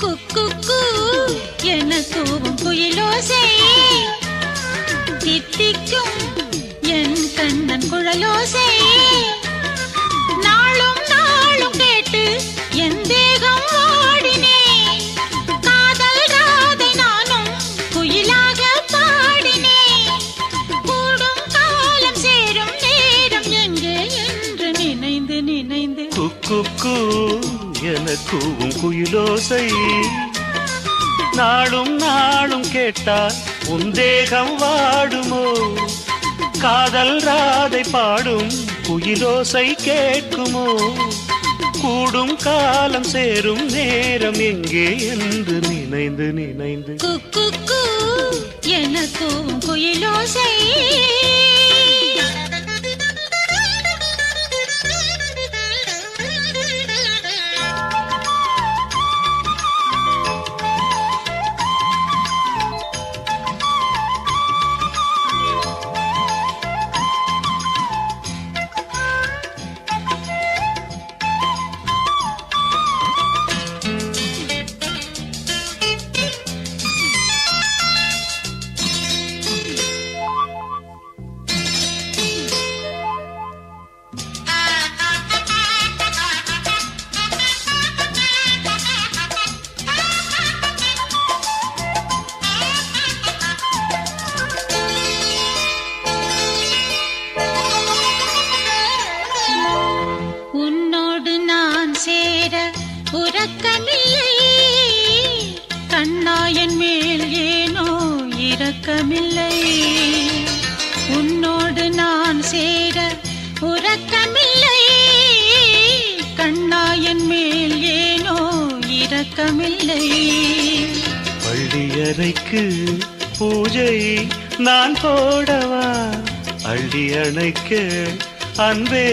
குக்கு என கூவும் குயிலோசை தித்திக்கும் என் கண்ணன் குழலோசை. நாளும் நாளும் கேட்டு என் தேகம் ஓடினே நினைந்து நினைந்து. என கூவும் குயிலோசை. நாளும் நாளும் கேட்டால் உன் தேகம் வாடுமோ? காதல் ராதை பாடும் குயிலோசை கேட்குமோ? கூடும் காலம் சேரும் நேரம் எங்கே என்று நினைந்து நினைந்து. எனக்கும் குயிலோசை. சேர உறக்கமில்லை. கண்ணாயன் மேல் ஏனோ இரக்கமில்லை. உன்னோடு நான் சேர உறக்கமில்லை. கண்ணாயன் மேல் ஏனோ இரக்கமில்லை. பள்ளியறைக்கு பூஜை நான் போடவா? அள்ளி அணைக்க அன்பே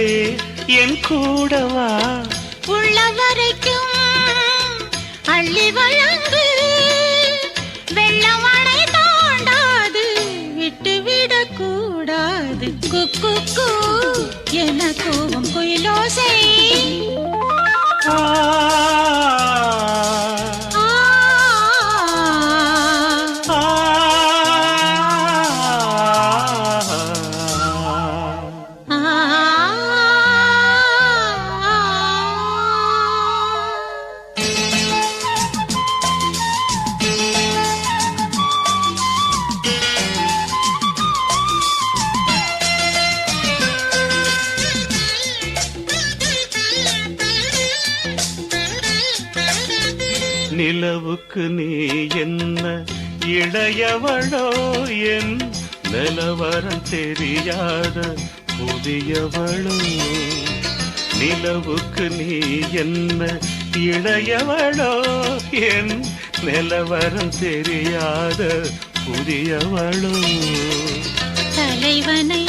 என் கூடவா? உள்ள வரைக்கும் அள்ளி வழங்கு. வெள்ளமடை தாண்டாது விட்டுவிடக் கூடாது குக்கு என கோபம் குயிலோசை. நிலவுக்கு நீ என்ன இளையவளோ என் நிலவரம் தெரியாத புதியவளோ. நிலவுக்கு நீ என்ன இளையவளோ என் நிலவரம் தெரியாத புதியவளோ. தலைவனை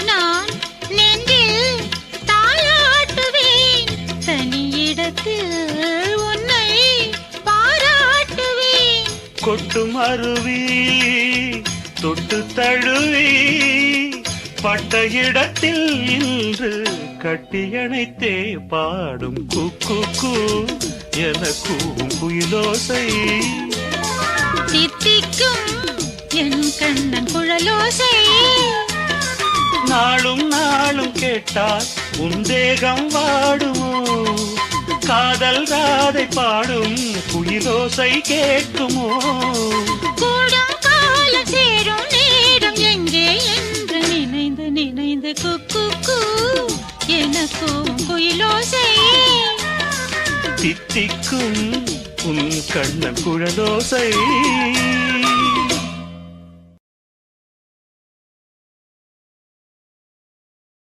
கொட்டும் அருவி தொட்டு தழுவி பட்ட இடத்தில் இன்று கட்டியணைத்தே பாடும் குக்கு என கூவும் குயிலோசை தித்திக்கும் என் கண்ணன் நாளும் நாளும் கேட்டால் உன் தேகம் வாடுமோ? காதல் ராதை பாடும் குயிலோசை கேட்குமோ? கூடும் காலம் சேரும் நேரம் எங்கே என்று நினைந்து நினைந்து குக்கு எனக்கும் குயிலோசை. தித்திக்கும் உன் கண்ணன் குழலோசை.